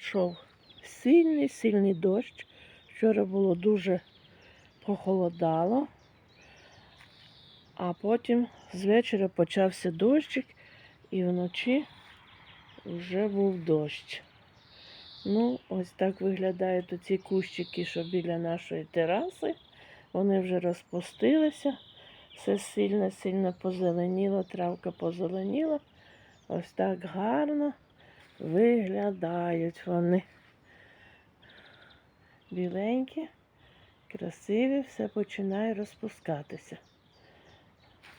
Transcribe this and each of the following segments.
Йшов сильний, сильний дощ. Вчора було дуже похолодало, а потім з вечора почався дощик, і вночі вже був дощ. Ну, ось так виглядають оці кущики, що біля нашої тераси. Вони вже розпустилися. Все сильно-сильно позеленіло, травка позеленіла. Ось так гарно виглядають вони. Біленькі, красиві, все починає розпускатися.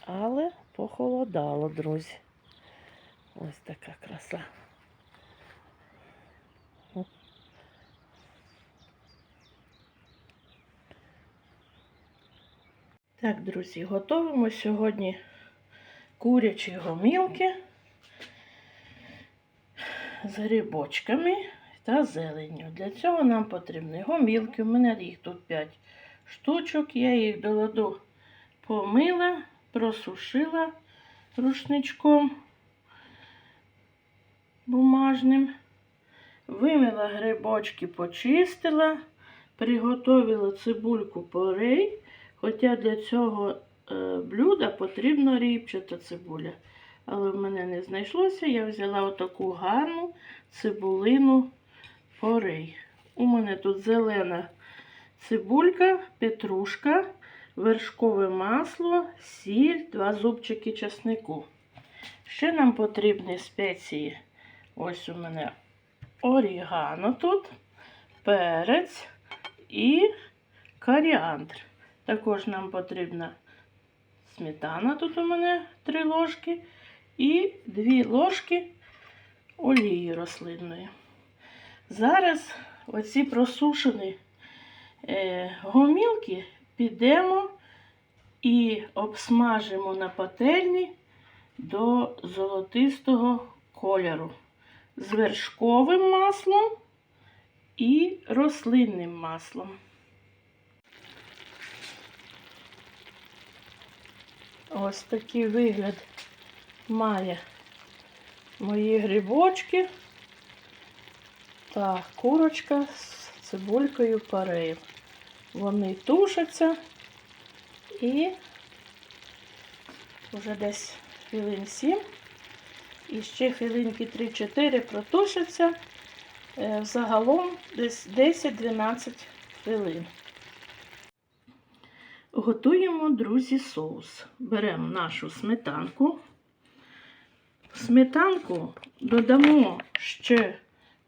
Але похолодало, друзі. Ось така краса. Так, друзі, готуємо сьогодні курячі гомілки з грибочками та зеленню. Для цього нам потрібні гомілки. У мене їх тут 5 штучок. Я їх до ладу помила, просушила рушничком бумажним. Вимила грибочки, почистила, приготовила цибульку порей. Хоча для цього е, блюда потрібна ріпчата цибуля. Але в мене не знайшлося. Я взяла отаку гарну цибулину порей. У мене тут зелена цибулька, петрушка, вершкове масло, сіль, два зубчики часнику. Ще нам потрібні спеції. Ось у мене орігано тут, перець і коріандр. Також нам потрібна сметана, тут у мене 3 ложки, і 2 ложки олії рослинної. Зараз оці просушені е, гомілки підемо і обсмажимо на пательні до золотистого кольору з вершковим маслом і рослинним маслом. Ось такий вигляд має мої грибочки та курочка з цибулькою парею. Вони тушаться і вже десь хвилин 7. І ще хвилинки 3-4 протушаться. Е, Загалом десь 10-12 хвилин. Готуємо, друзі, соус. Беремо нашу сметанку. Сметанку додамо ще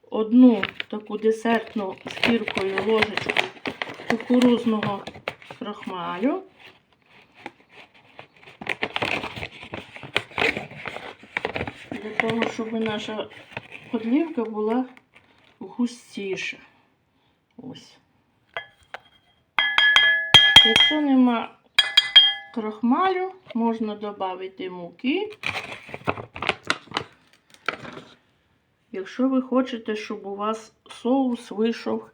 одну таку десертну з гіркою ложечку кукурузного крахмалю. Для того, щоб наша подлівка була густіша. Ось. Якщо нема крахмалю, можна додати муки. Якщо ви хочете, щоб у вас соус вийшов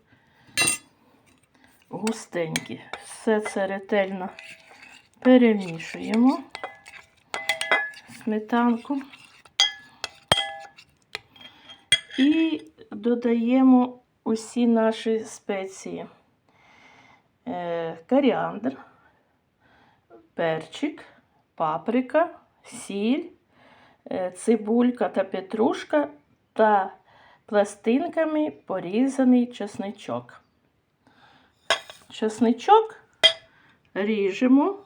густенький. Все це ретельно перемішуємо сметанку і додаємо усі наші спеції. Е, коріандр, перчик, паприка, сіль, е, цибулька та петрушка та пластинками порізаний чесничок. Чесничок ріжемо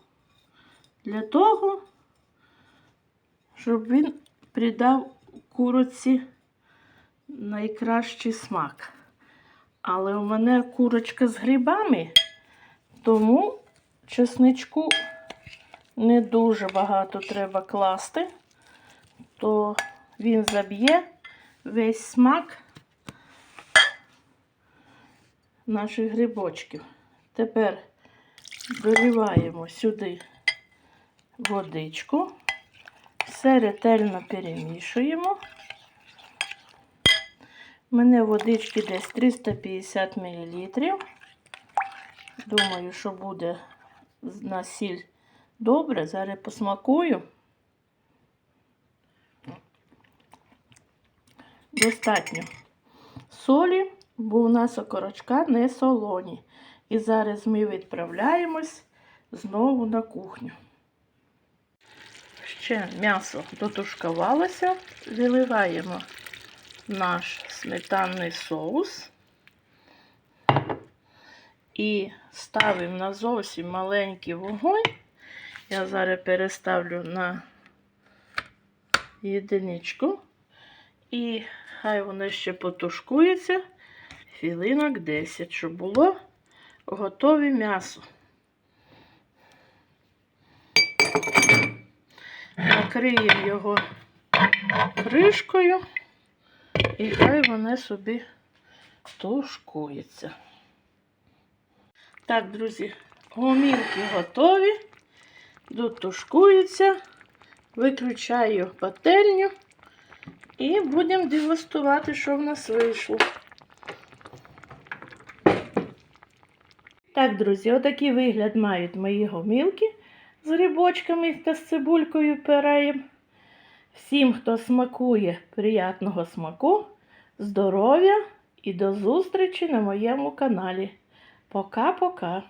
для того, щоб він придав куроці найкращий смак. Але у мене курочка з грибами. Тому чесничку не дуже багато треба класти, то він заб'є весь смак наших грибочків. Тепер доливаємо сюди водичку, все ретельно перемішуємо. У мене водички десь 350 мл. Думаю, що буде на сіль добре. Зараз посмакую. Достатньо. солі, бо у нас окорочка не солоні. І зараз ми відправляємось знову на кухню. Ще м'ясо дотушкувалося, виливаємо наш сметанний соус і ставимо на зовсім маленький вогонь. Я зараз переставлю на єдиничку. І хай воно ще потушкується хвилинок 10, щоб було готове м'ясо. Накриємо його кришкою і хай воно собі тушкується. Так, друзі, гомілки готові, дотушкуються, виключаю пательню і будемо дегустувати, що в нас вийшло. Так, друзі, отакий вигляд мають мої гомілки з грибочками та з цибулькою переєм. Всім, хто смакує, приятного смаку, здоров'я і до зустрічі на моєму каналі. Пока-пока!